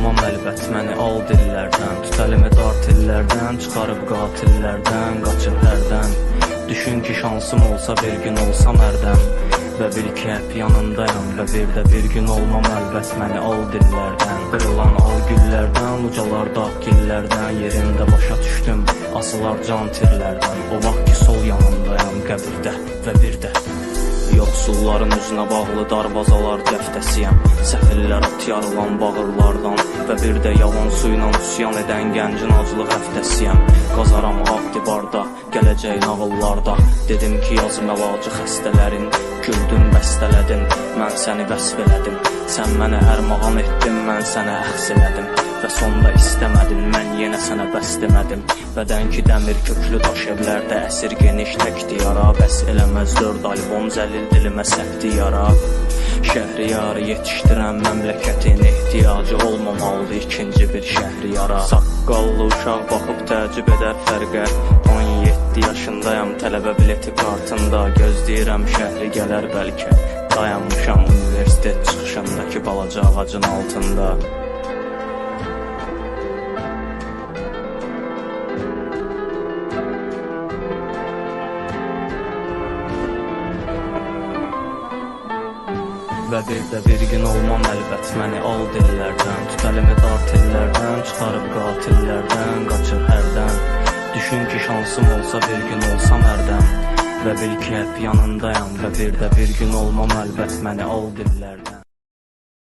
əlbət məni al dillərdən. Tut əlimi dart illərdən Çıxarıb qatillərdən Qaçıb hərdən. Düşün ki şansım olsa bir gün olsam hərdən. Və bil ki hep yanındayam Və bir də bir gün olmam əlbət məni al dillərdən. Qırılan al güllərdən Ucalar dağ gillərdən. Yerində başa düşdüm Asılar can tirlərdən. O vaxt ki sol yanındayam Qəbirdə və bir də. Yoxsulların üzünə bağlı darvazalar dəftəsiyəm. Səfillər at yarılan bağırlardan Və bir də yalan suyla üsyan edən gəncin aclıq həftəsiyəm. Qazaram gələcək nağıllarda Dedim ki yazım əlacı xəstələrin Güldün, bəstələdin, mən səni vəsf elədim. Sən mənə ərmağan etdin, mən sənə əxs elədim. Və sonda istəmədin, mən yenə sənə bəs demədim. Bədən ki dəmir köklü daş evlərdə əsir geniş tək diyara. Bəs eləməz dörd albom zəlil dilimə səpdi yara Şəhriyarı yetişdirən məmləkətin ehtiyacı olmamalıdır ikinci bir şəhriyara. Saqqallı uşaq baxıb təəccüb edər fərqə 17 yaşındayam tələbə bileti kartında Gözləyirəm şəhri gələr bəlkə. Dayanmışam universitet çıxışındakı balaca ağacın altında. Və bir də bir gün olmam əlbət məni al dillərdən Tut əlimi dart illərdən Çıxarıb qatillərdən Qaçır hərdən Düşün ki şansım olsa bir gün olsam hərdən Və bil ki hep yanındayam. Və bir də bir gün olmam əlbət məni al dillərdən